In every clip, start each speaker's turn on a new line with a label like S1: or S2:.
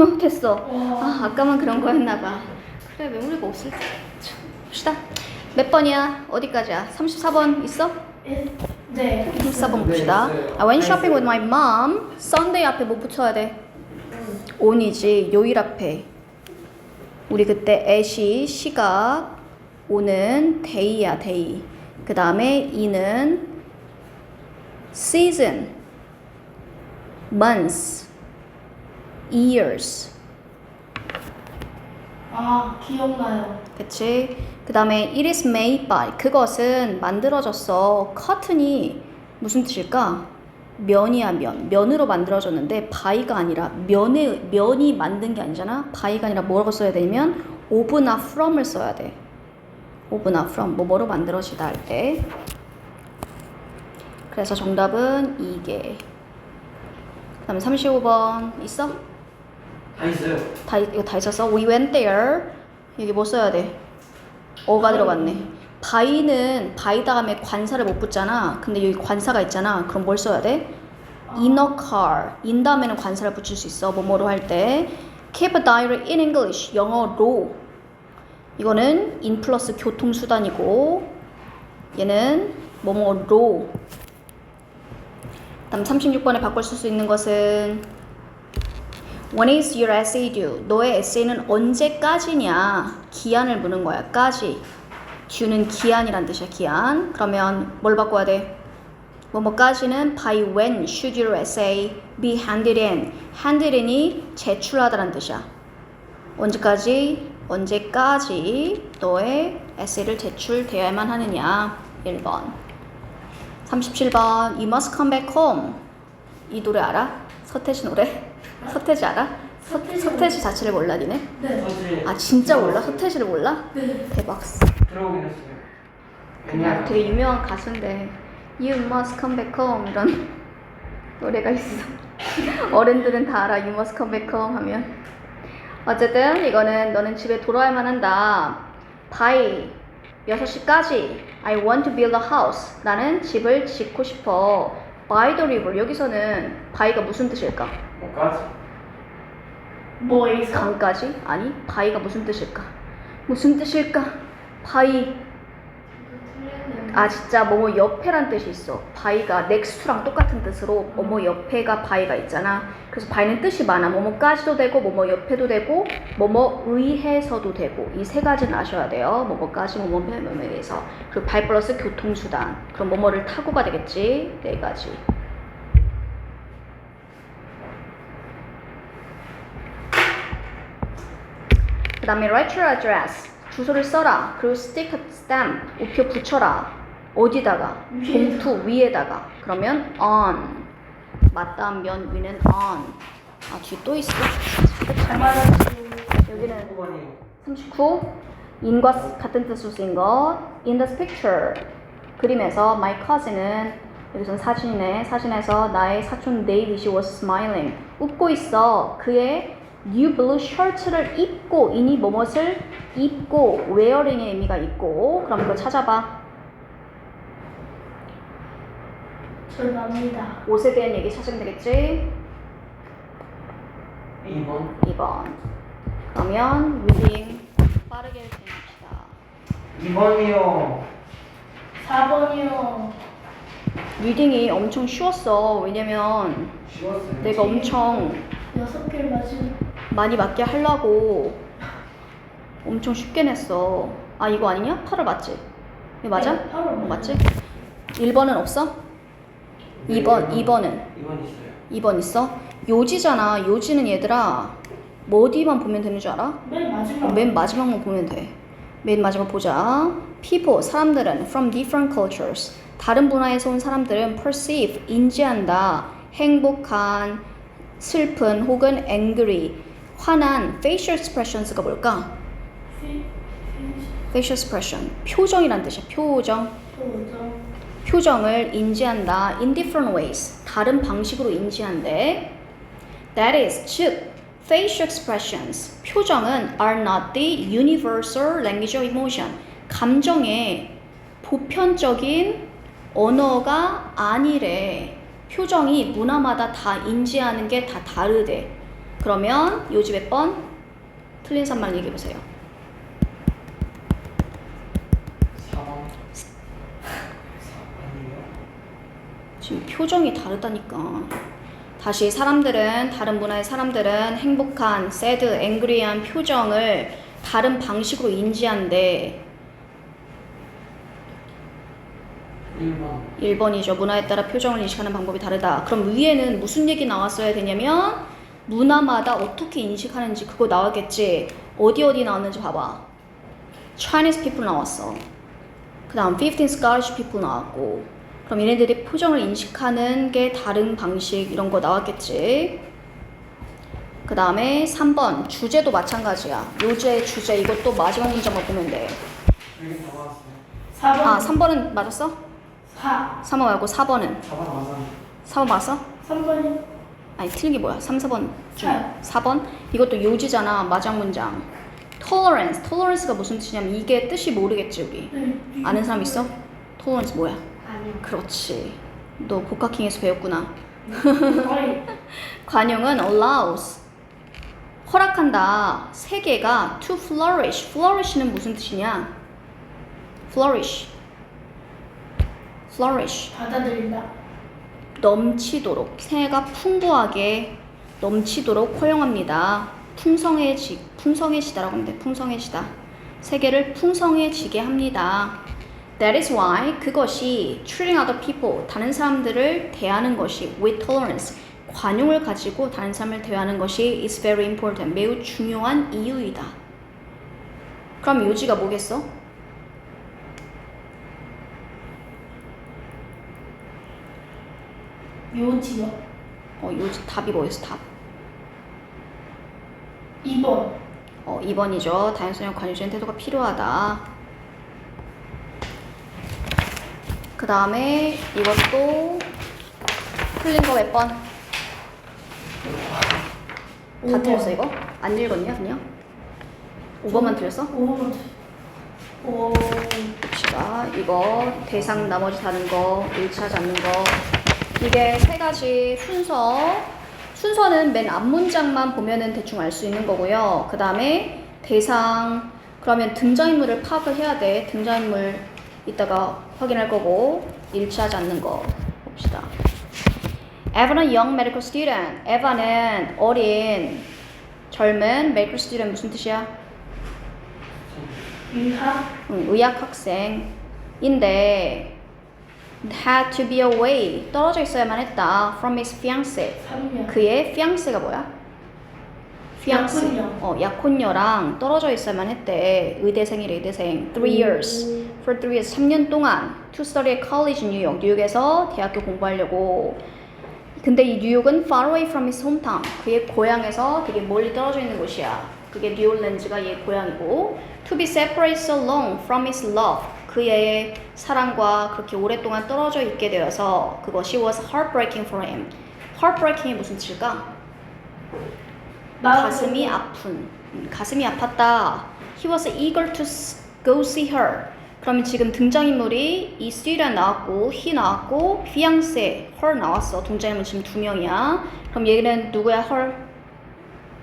S1: 어 됐어.
S2: 와.
S1: 아 아까만 그런 거였나 봐. 그래 메모리가 없을 때. 참, 봅시다. 몇 번이야? 어디까지야? 34번 있어?
S2: 네.
S1: 34번 봅시다. I went shopping with my mom. Sunday 앞에 뭐 붙여야 돼? on이지. 요일 앞에. 우리 그때 애시 시각 오는 day야 day. 그 다음에 이는 season, months, years.
S2: 아 기억나요.
S1: 그치? 그 다음에 it is made by 그것은 만들어졌어. cotton이 무슨 뜻일까? 면이야 면. 면으로 만들어졌는데 by가 아니라 면에 면이 만든 게 아니잖아. by가 아니라 뭐라고 써야 되냐면 of나 from을 써야 돼. of나 from 뭐 뭐로 만들어지다 할 때. 그래서 정답은 이게. 그 다음에 35번 있어?
S3: 다 있어요.
S1: 다 이거 다 있었어? We went there. 여기 뭐 써야 돼? 어가 들어갔네. 바이는 바이 다음에 관사를 못 붙잖아. 근데 여기 관사가 있잖아. 그럼 뭘 써야 돼? in a car. in 다음에는 관사를 붙일 수 있어. 뭐뭐로 할 때. keep a diary in English. 영어로. 이거는 in 플러스 교통수단이고 얘는 뭐뭐로. 다음 36번에 바꿀 수 있는 것은 When is your essay due? 너의 에세이는 언제까지냐? 기한을 묻는 거야. 까지. due는 기한이란 뜻이야. 기한. 그러면 뭘 바꿔야 돼? 뭐뭐까지는 by when should your essay be handed in? handed in이 제출하다란 뜻이야. 언제까지? 언제까지 너의 에세이를 제출되어야만 하느냐? 1번. 37번. You must come back home. 이 노래 알아? 서태지 노래? 서태지 알아? 서,
S2: 서태지
S1: 서태지 자체를 몰라 니네?
S2: 네.
S1: 아 진짜 몰라? 서태지를 몰라?
S2: 네.
S1: 대박
S3: 들어오긴 했어요.
S1: 그냥 되게 유명한 가수인데 You must come back home 이런 노래가 있어 어른들은 다 알아 You must come back home 하면 어쨌든 이거는 너는 집에 돌아야만 한다 by 6시까지 I want to build a house 나는 집을 짓고 싶어 by the river 여기서는 by가 무슨 뜻일까?
S3: 뭐까지?
S2: 뭐에서?
S1: 강까지? 아니, 바위가 무슨 뜻일까? 무슨 뜻일까? 바위. 아, 진짜 뭐뭐 옆에란 뜻이 있어. 바위가 넥스트랑 똑같은 뜻으로 뭐뭐 옆에가 바위가 있잖아. 그래서 바위는 뜻이 많아. 뭐뭐까지도 되고, 뭐뭐 옆에도 되고, 뭐뭐 의해서도 되고. 이 세 가지는 아셔야 돼요. 뭐뭐까지, 뭐뭐 뭐뭐에서. 그리고 바위 플러스 교통수단. 그럼 뭐뭐를 타고가 되겠지. 네 가지. 다음에 write your address. 주소를 써라. 그리고 stick a stamp. 우표 붙여라. 어디다가. 봉투 위에다가. 그러면 on. 맞다음 면 위는 on. 아 뒤에 또 있어. 여기는
S3: 9번이요.
S1: 39 in과 같은 뜻으로 쓰인 것. in this picture. 그림에서 my cousin은 여기선 사진이네. 사진에서 나의 사촌 데이빗이 was smiling. 웃고 있어. 그의 new blue shirt를 입고 이니 뭐뭇을 입고 wearing의 의미가 있고 그럼 이거 찾아봐
S2: 죄송합니다.
S1: 옷에 대한 얘기 찾으면 되겠지
S3: 2번.
S1: 2번 그러면 reading 빠르게 진행합시다
S3: 2번이요.
S2: 4번이요.
S1: 리딩이 엄청 쉬웠어. 왜냐면
S3: 쉬웠어요.
S1: 내가 엄청
S2: 여섯 개 맞은.
S1: 많이 맞게 하려고 엄청 쉽게 냈어. 아, 이거 아니냐? 8월 맞지? 이거 맞아?
S2: 네, 8월
S1: 어,
S2: 맞아요.
S1: 맞지? 1번은 없어? 2번, 2번은?
S3: 2번 있어요.
S1: 2번 있어? 요지잖아. 요지는 얘들아, 뭐 어디만 보면 되는 줄 알아?
S2: 맨 마지막.
S1: 어, 맨 마지막만 보면 돼. 맨 마지막 보자. People, 사람들은 from different cultures. 다른 문화에서 온 사람들은 perceive, 인지한다. 행복한, 슬픈 혹은 angry, 화난 facial expressions가 뭘까?
S2: 피-
S1: facial expression, 표정이란 뜻이야. 표정.
S2: 도전.
S1: 표정을 인지한다. in different ways. 다른 방식으로 인지한대. That is, 즉, facial expressions, 표정은 are not the universal language of emotion. 감정의 보편적인 언어가 아니래. 표정이 문화마다 다 인지하는 게 다 다르대. 그러면 요집 몇 번? 틀린 산말 얘기해 보세요.
S3: 4번. 4번이요?
S1: 지금 표정이 다르다니까. 다시 사람들은 다른 문화의 사람들은 행복한, sad, angry한 표정을 다른 방식으로 인지한대.
S3: 1번.
S1: 1번이죠. 문화에 따라 표정을 인식하는 방법이 다르다. 그럼 위에는 무슨 얘기 나왔어야 되냐면 문화마다 어떻게 인식하는지 그거 나왔겠지. 어디 어디 나왔는지 봐봐. Chinese people 나왔어. 그 다음 15 Scottish people 나왔고 그럼 얘네들이 표정을 인식하는 게 다른 방식 이런 거 나왔겠지. 그 다음에 3번 주제도 마찬가지야. 요제 주제 이것도 마지막 문장만 보면 돼.
S3: 여기 다 나왔어요.
S2: 4번.
S1: 아 3번은 맞았어?
S2: 4.
S1: 3번 말고 4번은
S3: 4번 맞았는데.
S1: 4번 맞았어?
S2: 3번이
S1: 아니 게 뭐야? 3, 4번 중에
S2: 네.
S1: 4번? 이것도 요지잖아 마장 문장 tolerance, tolerance가 무슨 뜻이냐면 이게 뜻이 모르겠지 우리
S2: 네.
S1: 아는 사람 있어? tolerance 뭐야?
S2: 아니요.
S1: 그렇지 너 복학킹에서 배웠구나. 관용은 allows 허락한다 세 개가 to flourish flourish는 무슨 뜻이냐? flourish flourish
S2: 받아들인다.
S1: 넘치도록 새해가 풍부하게 넘치도록 허용합니다. 풍성해지 풍성해지다라고 하는데 풍성해지다. 세계를 풍성해지게 합니다. That is why 그것이 treating other people 다른 사람들을 대하는 것이 with tolerance 관용을 가지고 다른 사람을 대하는 것이 is very important 매우 중요한 이유이다. 그럼 요지가 뭐겠어?
S2: 요지요.
S1: 어 요지 답이 뭐였어 답?
S2: 2번.
S1: 어, 2번이죠. 다양성형 관유적인 태도가 필요하다. 그 다음에 이것도 틀린 거 몇 번? 다
S2: 오번.
S1: 틀렸어 이거? 안 읽었냐 그냥? 5번만 틀렸어?
S2: 5번. 오.
S1: 봅시다. 이거 대상 나머지 다른 거, 1차 잡는 거. 이게 세 가지 순서. 순서는 맨 앞 문장만 보면은 대충 알 수 있는 거고요. 그 다음에 대상, 그러면 등장인물을 파악을 해야 돼. 등장인물 이따가 확인할 거고. 1차 잡는 거 봅시다. Eva는 young medical student. 에바는 어린, 젊은 medical student 무슨 뜻이야?
S2: 유학.
S1: 응, 의학 학생인데 had to be away 떨어져 있어야만 했다 from his fiancée
S2: 3년.
S1: 그의 fiancé가 뭐야? fiancé
S2: 약혼녀.
S1: 어 약혼녀랑 떨어져 있어야만 했대 의대생이래 의대생 three years for three years 3년 동안 to study at college in New York 뉴욕에서 대학교 공부하려고 근데 이 뉴욕은 far away from his hometown 그의 고향에서 되게 멀리 떨어져 있는 곳이야 그게 뉴올랜즈가 얘 고향이고 to be separated so long from his love 그의 사랑과 그렇게 오랫동안 떨어져 있게 되어서 그것이 was heartbreaking for him heartbreaking이 무슨 뜻일까? 가슴이 아픈 음, 가슴이 아팠다. He was eager to go see her. 그러면 지금 등장인물이 이 student 나왔고 he 나왔고 fiancé her 나왔어. 등장인물 지금 두 명이야. 그럼 얘는 누구야? her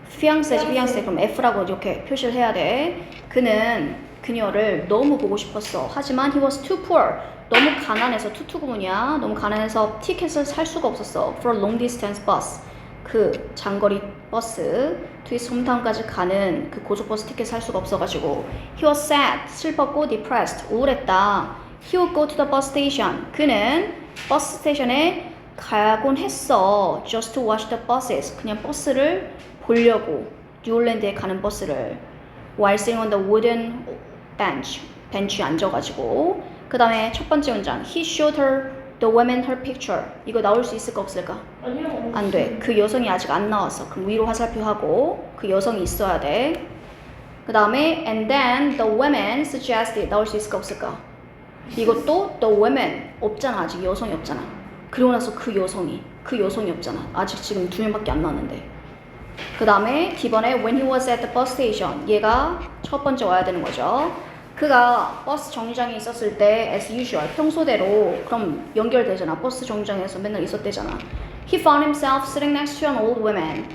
S1: fiancé지 fiancé. 그럼 F라고 이렇게 표시를 해야 돼. 그는 그녀를 너무 보고 싶었어. 하지만 he was too poor. 너무 가난해서 투투 구문이야. 너무 가난해서 티켓을 살 수가 없었어. For a long distance bus. 그 장거리 버스 트위스 홈타운까지 가는 그 고속버스 티켓 살 수가 없어가지고 he was sad 슬펐고 depressed 우울했다 he would go to the bus station 그는 버스 스테이션에 가곤 했어 just to watch the buses 그냥 버스를 보려고 뉴올랜드에 가는 버스를 while sitting on the wooden bench 벤치에 앉아가지고 그 다음에 첫 번째 문장 he showed her the woman her picture 이거 나올 수 있을까 없을까?
S2: 아니요.
S1: 안 돼. 그 여성이 아직 안 나왔어. 그럼 위로 화살표하고 그 여성이 있어야 돼. 그 다음에 and then the women suggested 나올 수 있을까 없을까? 이것도 the women 없잖아. 아직 여성이 없잖아. 그리고 나서 그 여성이 그 여성이 없잖아. 아직 지금 두 명밖에 안 나왔는데. 그 다음에 D번에 when he was at the bus station 얘가 첫 번째 와야 되는 거죠. 그가 버스 정류장에 있었을 때 as usual 평소대로 그럼 연결되잖아. 버스 정류장에서 맨날 있었대잖아. He found himself sitting next to an old woman.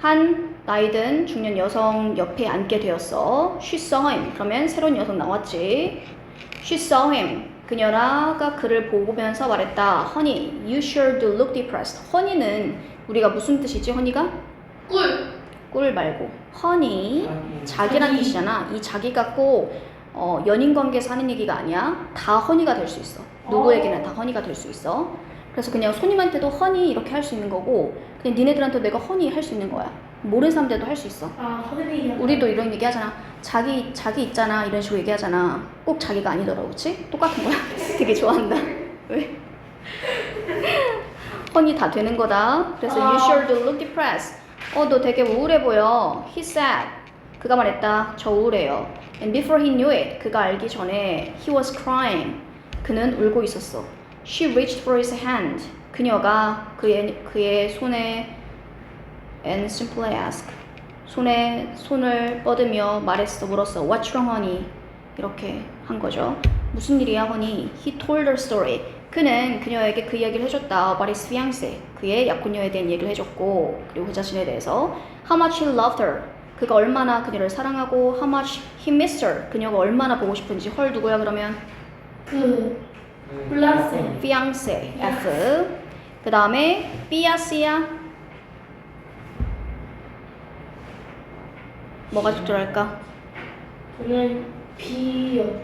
S1: 한 나이든 중년 여성 옆에 앉게 되었어. She saw him. 그러면 새로운 여성 나왔지. She saw him. 그녀라가 그를 보면서 말했다. Honey, you sure do look depressed. honey는 우리가 무슨 뜻이지? honey가?
S2: 꿀.
S1: 꿀 말고.
S3: 자기.
S1: 자기란
S2: 자기.
S1: 뜻이잖아. 이 자기가 꼭 어, 연인 관계에서 하는 얘기가 아니야. 다 honey가 될 수 있어. 누구에게나 다 honey가 될 수 있어. 그래서 그냥 손님한테도 honey 이렇게 할 수 있는 거고 그냥 니네들한테 내가 honey 할수 있는 거야. 모르는 사람들도 할 수 있어.
S2: 아 선생님이.
S1: 우리도 이런 얘기 하잖아. 자기 자기 있잖아 이런 식으로 얘기하잖아. 꼭 자기가 아니더라고, 그렇지? 똑같은 거야. 되게 좋아한다. 왜? honey 다 되는 거다. 그래서 you
S2: 아.
S1: sure do look depressed. 어, 너 되게 우울해 보여. He said. 그가 말했다. 저 우울해요. And before he knew it, 그가 알기 전에 he was crying. 그는 울고 있었어. She reached for his hand. 그녀가 그의 그의 손에 and simply asked. 손에 손을 뻗으며 말했어, 물었어. What's wrong, honey? 이렇게 한 거죠. 무슨 일이야, honey? He told her story. 그는 그녀에게 그 이야기를 해줬다. About his fiancé. 그의 약혼녀에 대한 얘기를 해줬고, 그리고 그 자신에 대해서 How much he loved her. 그가 얼마나 그녀를 사랑하고 How much he missed her. 그녀가 얼마나 보고 싶은지. 헐 누구야 그러면?
S2: 그 플라스.
S1: fiancé. F. 그 다음에 삐아씨야. 뭐가 적절할까?
S2: 저는 B요.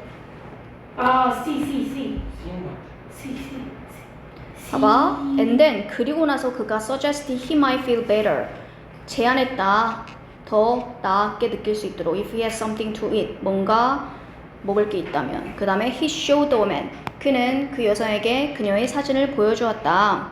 S2: 아 C C C
S3: 쓰인다.
S2: C C.
S1: 봐봐. And then 그리고 나서 그가 suggested he might feel better. 제안했다. 더 나았게 느낄 수 있도록 if he has something to eat. 뭔가 먹을 게 있다면. 그 다음에 he showed the woman. 그는 그 여성에게 그녀의 사진을 보여주었다.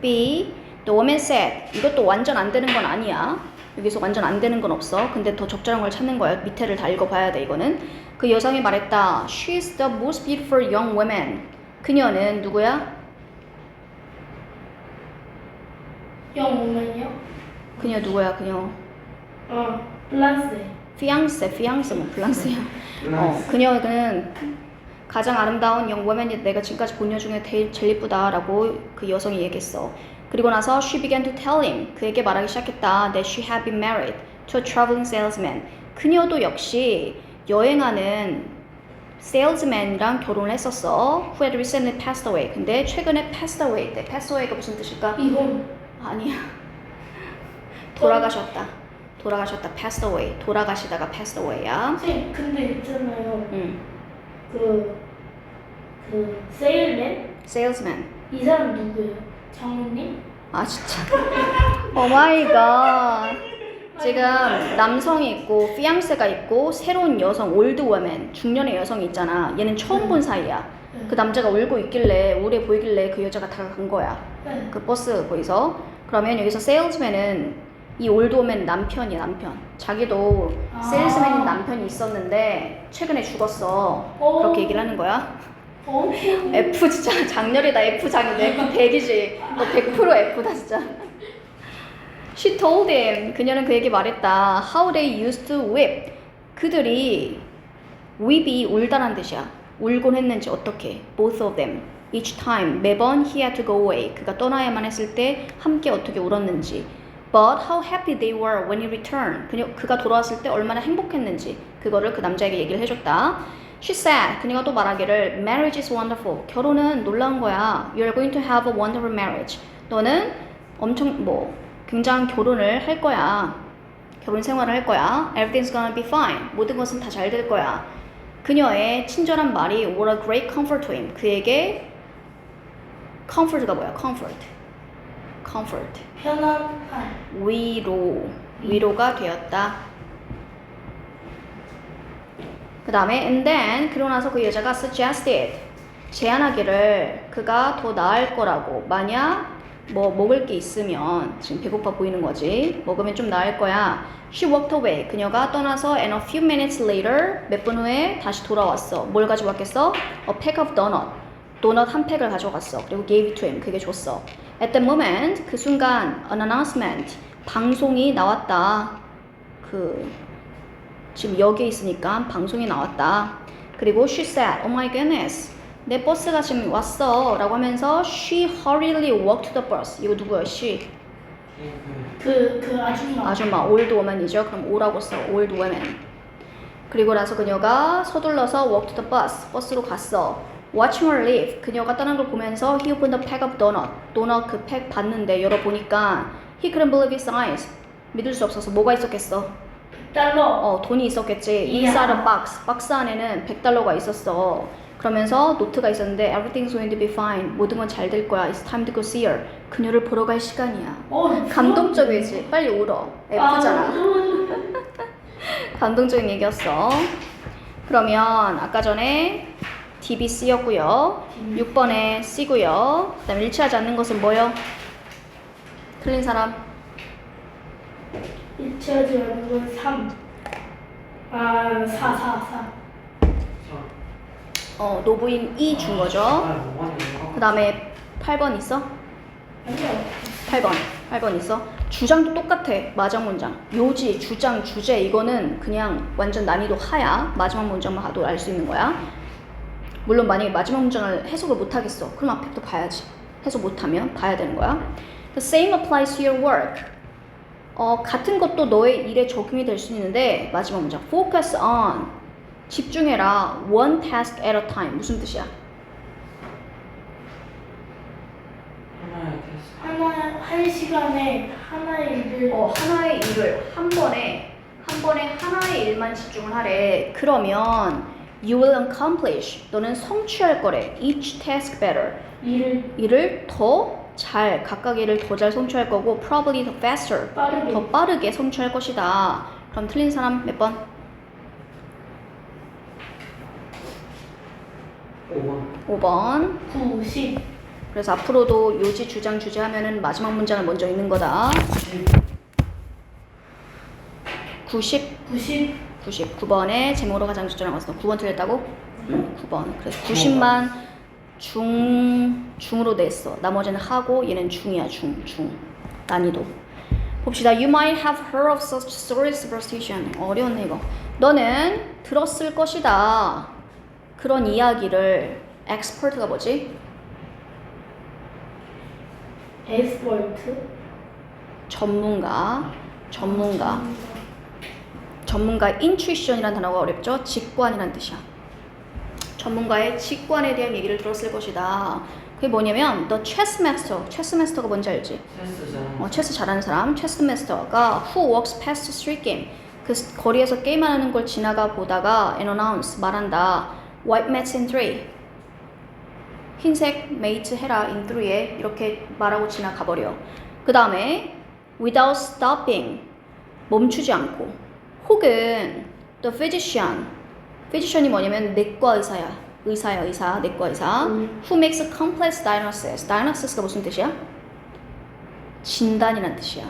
S1: B. The woman said. 이것도 완전 안 되는 건 아니야. 여기서 완전 안 되는 건 없어. 근데 더 적절한 걸 찾는 거야. 밑에를 다 읽어봐야 돼, 이거는. 그 여성이 말했다. She's the most beautiful young woman. 그녀는 누구야?
S2: 영문이요?
S1: 그녀 누구야, 그녀.
S2: 아 플라스.
S1: 피앙세, 피앙세 뭐 플랑스야. 어, 그녀는 가장 아름다운 영woman이 내가 지금까지 본 여 중에 제일, 제일 이쁘다라고 그 여성이 얘기했어. 그리고 나서 she began to tell him 그에게 말하기 시작했다. that she had been married to a traveling salesman. 그녀도 역시 여행하는 salesman이랑 결혼을 했었어. who had recently passed away. 근데 최근에 passed away 때 passed away가 무슨 뜻일까?
S2: 이혼.
S1: 아니야. 돌아가셨다. 돌아가셨다. passed away. 돌아가시다가 passed away야.
S2: 선생님 근데 있잖아요.
S1: 응.
S2: 그, 그, 세일맨?
S1: salesman.
S2: 이 사람 누구예요? 장모님?
S1: 아 진짜. 오 마이 갓. 지금 남성이 있고 피앙세가 있고 새로운 여성 올드 워맨 중년의 여성이 있잖아. 얘는 처음 본 사이야. 그 남자가 울고 있길래 우울해 보이길래 그 여자가 다가간 거야.
S2: 네.
S1: 그 버스 거기서. 그러면 여기서 세일즈맨은 이 올드 워맨 남편이야 남편. 자기도
S2: 아.
S1: 세일즈맨인 남편이 있었는데 최근에 죽었어.
S2: 어.
S1: 그렇게 얘기를 하는 거야.
S2: 어?
S1: F 진짜 장렬이다 F 장인데 F 100이지 너 100% F다 진짜 She told him 그녀는 그에게 말했다 How they used to weep 그들이 weep이 울다란 뜻이야 울곤 했는지 어떻게 Both of them Each time 매번 he had to go away 그가 떠나야만 했을 때 함께 어떻게 울었는지 But how happy they were when he returned 그녀, 그가 돌아왔을 때 얼마나 행복했는지 그거를 그 남자에게 얘기를 해줬다 She said, 그녀가 또 말하기를 Marriage is wonderful. 결혼은 놀라운 거야. You're going to have a wonderful marriage. 너는 엄청 뭐 굉장한 결혼을 할 거야. 결혼 생활을 할 거야. Everything's gonna be fine. 모든 것은 다 잘 될 거야. 그녀의 친절한 말이 what a great comfort to him. 그에게 comfort가 뭐야? comfort. comfort.
S2: 편안한.
S1: 위로. 위로가 되었다. 그 다음에 and then 그러고 나서 그 여자가 suggested 제안하기를 그가 더 나을 거라고. 만약 뭐 먹을 게 있으면 지금 배고파 보이는 거지. 먹으면 좀 나을 거야. She walked away. 그녀가 떠나서 and a few minutes later 몇 분 후에 다시 돌아왔어. 뭘 가져왔겠어? a pack of donut. 도넛 한 팩을 가져갔어. 그리고 gave it to him. 그게 줬어. At the moment 그 순간 an announcement. 방송이 나왔다. 그 지금 여기에 있으니까 방송이 나왔다. 그리고 she said, oh my goodness, 내 버스가 지금 왔어 라고 하면서 she hurriedly walked to the bus. 이거 누구야? she.
S3: 그
S2: 그, 그 아줌마.
S1: 아줌마 old woman이죠. 그럼 오라고 써. old woman. 그리고 나서 그녀가 서둘러서 walk to the bus. 버스로 갔어. Watching her leave. 그녀가 떠난 걸 보면서 he opened a pack of donut. 도넛 그 팩 봤는데 열어보니까 he couldn't believe his eyes. 믿을 수 없어서 뭐가 있었겠어?
S2: 달러.
S1: 어, 돈이 있었겠지. inside a box. 박스 안에는 100달러가 있었어. 그러면서 노트가 있었는데 everything's going to be fine. 모든 건 잘 될 거야. It's time to go see her. 그녀를 보러 갈 시간이야.
S2: 어,
S1: 감동적이지. 빨리 울어. F잖아.
S2: 아,
S1: 감동적인 얘기였어. 그러면 아까 전에 DB C였고요. 6번에 C고요. 그다음 일치하지 않는 것은 뭐요? 틀린 사람.
S2: 일치하지 않는 건 3. 아, 4, 4, 4.
S3: 4.
S1: 어, 노부인 E 준 거죠.
S3: 아, 5번이
S1: 그다음에 8번 있어?
S2: 아니요.
S1: 8번. 8번 있어. 주장도 똑같아. 마지막 문장. 요지, 주장, 주제 이거는 그냥 완전 난이도 하야. 마지막 문장만 봐도 알 수 있는 거야. 물론 만약에 마지막 문장을 해석을 못 하겠어. 그럼 앞에부터 봐야지. 해석 못 하면 봐야 되는 거야. The same applies to your work. 어, 같은 것도 너의 일에 적용이 될 수 있는데 마지막 문장. Focus on. 집중해라. One task at a time. 무슨 뜻이야?
S3: 하나,
S2: 한 시간에 하나의 일을.
S1: 어, 하나의 일을 한 번에 한 번에 하나의 일만 집중을 하래. 그러면 you will accomplish. 너는 성취할 거래. each task better.
S2: 일을
S1: 일을 더 잘, 각각 일을 더잘 성취할 거고 probably 더 faster.
S2: 빠르게.
S1: 더 빠르게 성취할 것이다. 그럼 틀린 사람 몇 번?
S3: 5번.
S1: 5번.
S2: 90.
S1: 그래서 앞으로도 요지, 주장, 주제 하면은 마지막 문장을 먼저 읽는 거다. 90.
S2: 90.
S1: 99번에 제목으로 가장 적절한 것은 9번 틀렸다고? 응, 9번. 그래서 90만 중 중으로 냈어. 나머지는 하고 얘는 중이야, 중, 중. 난이도. 봅시다. You might have heard of such stories superstition. 어려웠네 이거. 너는 들었을 것이다. 그런 이야기를 expert가 뭐지?
S2: 에스벌트.
S1: 전문가. 전문가. 전문가 intuition이라는 단어가 어렵죠? 직관이라는 뜻이야. 전문가의 직관에 대한 얘기를 들었을 것이다. 그게 뭐냐면 the chess master, chess master가 뭔지 알지? 어, 체스 잘하는 사람, chess master가 who walks past the street game 그 스- 거리에서 게임하는 걸 지나가 보다가 and announce 말한다. white mats in three 흰색 메이트 해라 in three에 이렇게 말하고 지나가 버려. 그 다음에 without stopping 멈추지 않고 혹은 the physician physician이 뭐냐면 내과 의사야. 의사야 의사 내과 의사.
S2: 음.
S1: who makes a complex diagnosis? Diagnosis가 무슨 뜻이야? 진단이란 뜻이야.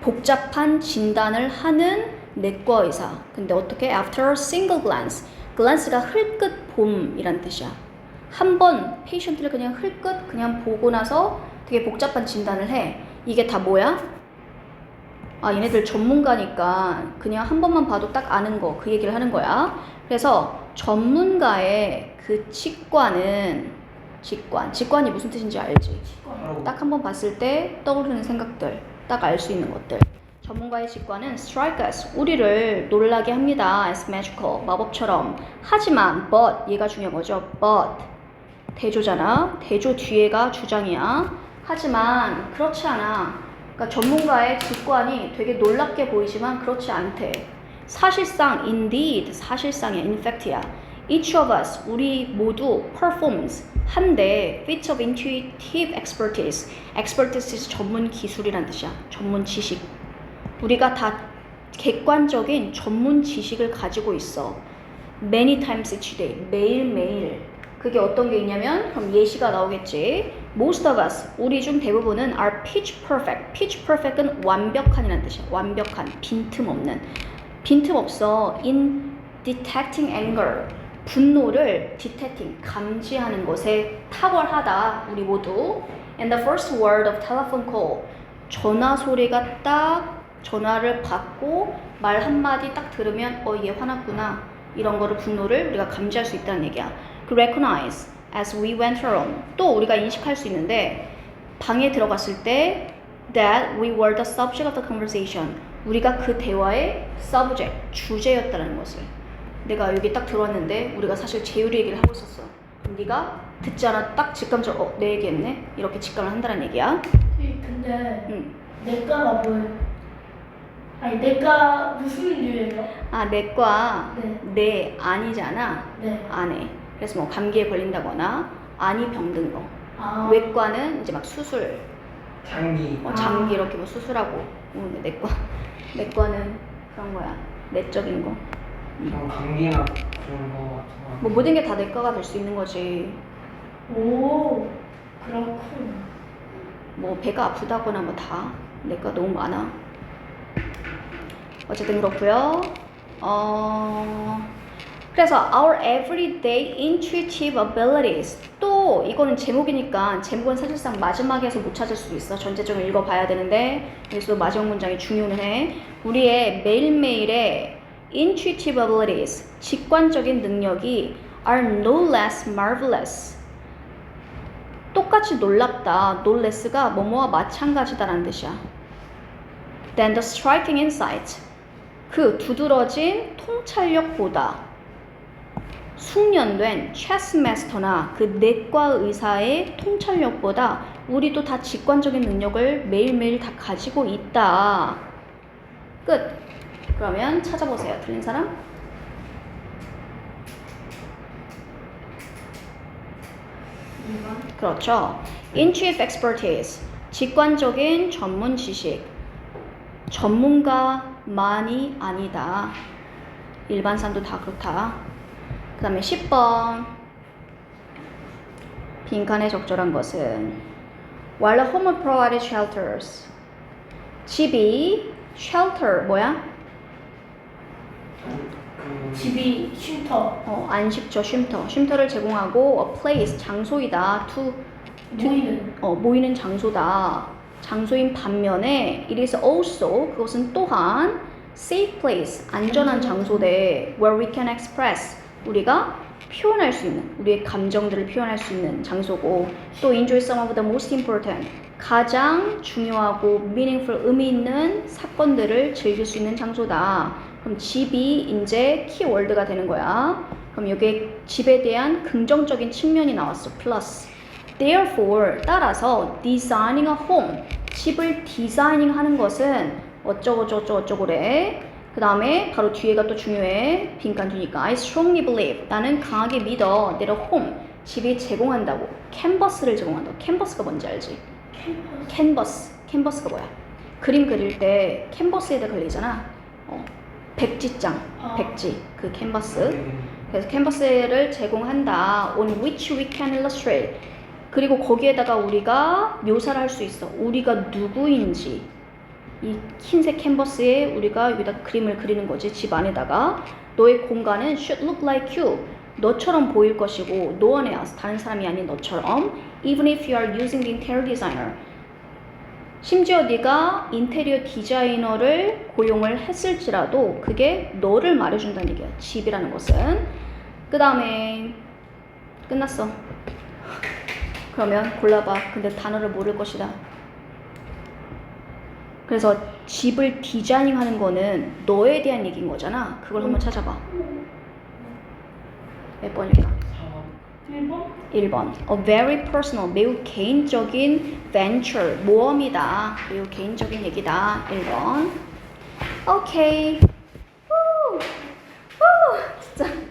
S1: 복잡한 진단을 하는 내과 의사. 근데 어떻게? After a single glance. Glance가 흘끗 봄이란 뜻이야. 한 번 페이션트를 그냥 흘끗 그냥 보고 나서 되게 복잡한 진단을 해. 이게 다 뭐야? 아, 얘네들 전문가니까 그냥 한 번만 봐도 딱 아는 거, 그 얘기를 하는 거야. 그래서 전문가의 그 직관은, 직관, 직관이 무슨 뜻인지 알지? 딱 한 번 봤을 때 떠오르는 생각들, 딱 알 수 있는 것들. 전문가의 직관은 strike us, 우리를 놀라게 합니다. as magical, 마법처럼. 하지만, but, 얘가 중요한 거죠. but. 대조잖아. 대조 뒤에가 주장이야. 하지만, 그렇지 않아. 그러니까 전문가의 직관이 되게 놀랍게 보이지만 그렇지 않대. 사실상, indeed, 사실상이야, in fact야. Each of us, 우리 모두 performs, 한데 feats of intuitive expertise. expertise 전문 기술이란 뜻이야. 전문 지식. 우리가 다 객관적인 전문 지식을 가지고 있어. Many times each day. 매일매일. 그게 어떤 게 있냐면, 그럼 예시가 나오겠지. Most of us, 우리 중 대부분은 are pitch perfect. pitch perfect은 완벽한이라는 뜻이야. 완벽한, 빈틈없는. 빈틈없어. in detecting anger. 분노를 detecting, 감지하는 것에 탁월하다. 우리 모두. And the first word of telephone call. 전화 소리가 딱 전화를 받고 말 한마디 딱 들으면 어 얘 화났구나 이런 거를 분노를 우리가 감지할 수 있다는 얘기야 그 recognize as we went home 또 우리가 인식할 수 있는데 방에 들어갔을 때 that we were the subject of the conversation. 우리가 그 대화의 subject, 주제였다는 것을. 내가 여기 딱 들어왔는데 우리가 사실 제유리 얘기를 하고 있었어. 그럼 네가 듣지 않아 딱 직감적으로 어, 내 얘기했네? 이렇게 직감을 한다는 얘기야.
S2: 근데
S1: 응.
S2: 내과가 뭐예요? 아니 내과 무슨 유예요?
S1: 아, 내과
S2: 네.
S1: 내 아니잖아.
S2: 네.
S1: 안에. 그래서 뭐 감기에 걸린다거나 안이 병든 거.
S2: 아.
S1: 외과는 이제 막 수술,
S3: 장기.
S1: 뭐
S2: 아.
S1: 장기 이렇게 뭐 수술하고. 응, 내과. 내과는 그런 거야. 내적인 거.
S3: 좀 감기나 그런 거 같은 거.
S1: 뭐 모든 게 다 내과가 될 수 있는 거지.
S2: 오. 그렇군.
S1: 뭐 배가 아프다거나 뭐 다 내과 너무 많아. 어쨌든 그렇고요. 어 그래서 our everyday intuitive abilities 또 이거는 제목이니까 제목은 사실상 마지막에서 못 찾을 수도 있어. 전체적으로 읽어봐야 되는데 여기서 마지막 문장이 중요는 해. 우리의 매일매일의 intuitive abilities 직관적인 능력이 are no less marvelous 똑같이 놀랍다. 놀레스가 뭐뭐와 마찬가지다라는 뜻이야. Then the striking insight. 그 두드러진 통찰력보다 숙련된 체스 마스터나 그 내과 의사의 통찰력보다 우리도 다 직관적인 능력을 매일매일 다 가지고 있다. 끝. 그러면 찾아보세요. 틀린 사람? 그렇죠. Intuitive expertise. 직관적인 전문 지식. 전문가만이 아니다. 일반산도 다 그렇다. 그 다음에 10번. 빈칸에 적절한 것은 while the home provided shelters. 집이 shelter 뭐야?
S3: 그
S2: 집이 쉼터.
S1: 어, 안식처, 쉼터. 쉼터를 제공하고 a place 장소이다. to
S2: 모이는.
S1: 어, 모이는 장소다. 장소인 반면에 it is also 그것은 또한 safe place 안전한 장소대 where we can express 우리가 표현할 수 있는 우리의 감정들을 표현할 수 있는 장소고 또 enjoy some of the most important 가장 중요하고 meaningful 의미 있는 사건들을 즐길 수 있는 장소다. 그럼 집이 이제 키워드가 되는 거야. 그럼 여기에 집에 대한 긍정적인 측면이 나왔어. 플러스. Therefore, 따라서 designing a home, 집을 디자이닝 하는 것은 어쩌고 저쩌고 어쩌고래. 그 다음에 바로 뒤에가 또 중요해. 빈칸 두니까. I strongly believe. 나는 강하게 믿어. that a home, 집이 제공한다고. 캔버스를 제공한다고. 캔버스가 뭔지 알지?
S2: 캠퍼스.
S1: 캔버스. 캔버스가 뭐야? 그림 그릴 때 캔버스에다 그리잖아. 어, 백지장,
S2: 어.
S1: 백지. 그 캔버스.
S3: 네.
S1: 그래서 캔버스를 제공한다. on which we can illustrate. 그리고 거기에다가 우리가 묘사를 할 수 있어. 우리가 누구인지. 이 흰색 캔버스에 우리가 여기다 그림을 그리는 거지. 집 안에다가. 너의 공간은 should look like you. 너처럼 보일 것이고, no one. 다른 사람이 아닌 너처럼. Even if you are using the interior designer. 심지어 네가 인테리어 디자이너를 고용을 했을지라도 그게 너를 말해준다는 얘기야. 집이라는 것은. 그 다음에 끝났어. 그러면 골라봐. 근데 단어를 모를 것이다. 그래서 집을 디자인하는 거는 너에 대한 얘기인 거잖아. 그걸 한번 음. 찾아봐. 몇 번일까?
S2: 1번?
S1: 1번. A very personal, 매우 개인적인 venture, 모험이다. 매우 개인적인 얘기다. 1번. 오케이. 후! 후! 진짜.